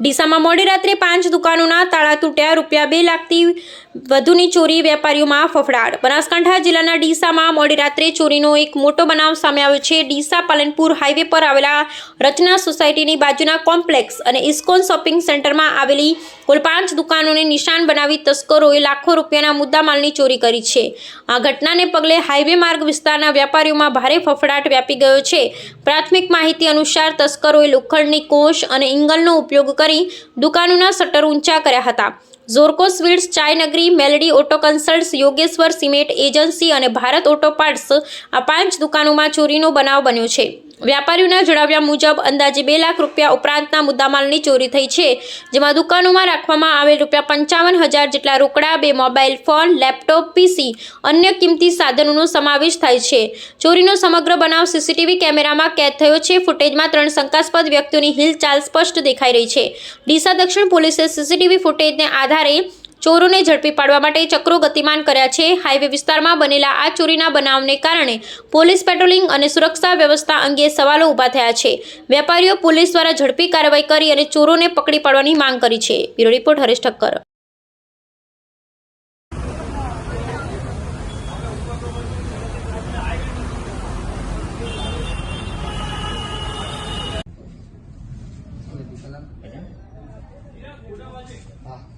ડીસામાં મોડી રાત્રે પાંચ દુકાનોના તાળા તૂટ્યા, રૂપિયા બે લાખથી વધુની ચોરી, વેપારીઓમાં ફફડાટ. બનાસકાંઠા જિલ્લાના ડીસામાં મોડી રાત્રે ચોરીનો એક મોટો બનાવ સામે આવ્યો છે. ડીસા પાલનપુર હાઈવે પર આવેલા રચના સોસાયટીની બાજુના કોમ્પ્લેક્સ અને ઇસ્કોન શોપિંગ સેન્ટરમાં આવેલી કુલ પાંચ દુકાનોને નિશાન બનાવી તસ્કરોએ લાખો રૂપિયાના મુદ્દામાલની ચોરી કરી છે. આ ઘટનાને પગલે હાઈવે માર્ગ વિસ્તારના વેપારીઓમાં ભારે ફફડાટ વ્યાપી ગયો છે. પ્રાથમિક માહિતી અનુસાર તસ્કરોએ લોખંડની કોષ અને ઇંગલનો ઉપયોગ કરી દુકાનોના શટર ઊંચા કર્યા હતા. ઝોરકો sweets ચાયનગરી Meldi auto consults, Yogeshwar cement agency અને ભારત ઓટો પાર્ટ્સ આ પાંચ દુકાનોમાં ચોરીનો બનાવ બન્યો છે. વ્યાપારીઓના જણાવ્યા મુજબ, અંદાજે બે લાખ રૂપિયા ઉપરાંતના મુદ્દામાલની ચોરી થઈ છે, જેમાં દુકાનોમાં રાખવામાં આવેલ રૂપિયા પંચાવન હજાર જેટલા રોકડા, બે મોબાઈલ ફોન, લેપટોપ, પીસી, અન્ય કિંમતી સાધનોનો સમાવેશ થાય છે. ચોરીનો સમગ્ર બનાવ સીસીટીવી કેમેરામાં કેદ થયો છે. ફૂટેજમાં ત્રણ શંકાસ્પદ વ્યક્તિઓની હિલચાલ સ્પષ્ટ દેખાઈ રહી છે. ડીસા દક્ષિણ પોલીસે સીસીટીવી ફૂટેજને આધારે ચોરોને ઝડપી પાડવા માટે ચક્રો ગતિમાન કર્યા છે. હાઈવે વિસ્તારમાં બનેલા આ ચોરીના બનાવને કારણે પોલીસ પેટ્રોલિંગ અને સુરક્ષા વ્યવસ્થા અંગે સવાલો ઊભા થયા છે. વેપારીઓ પોલીસ દ્વારા ઝડપી કાર્યવાહી કરી અને ચોરોને પકડી પાડવાની માંગ કરી છે. Bureau report Haresh Thakkar. હા.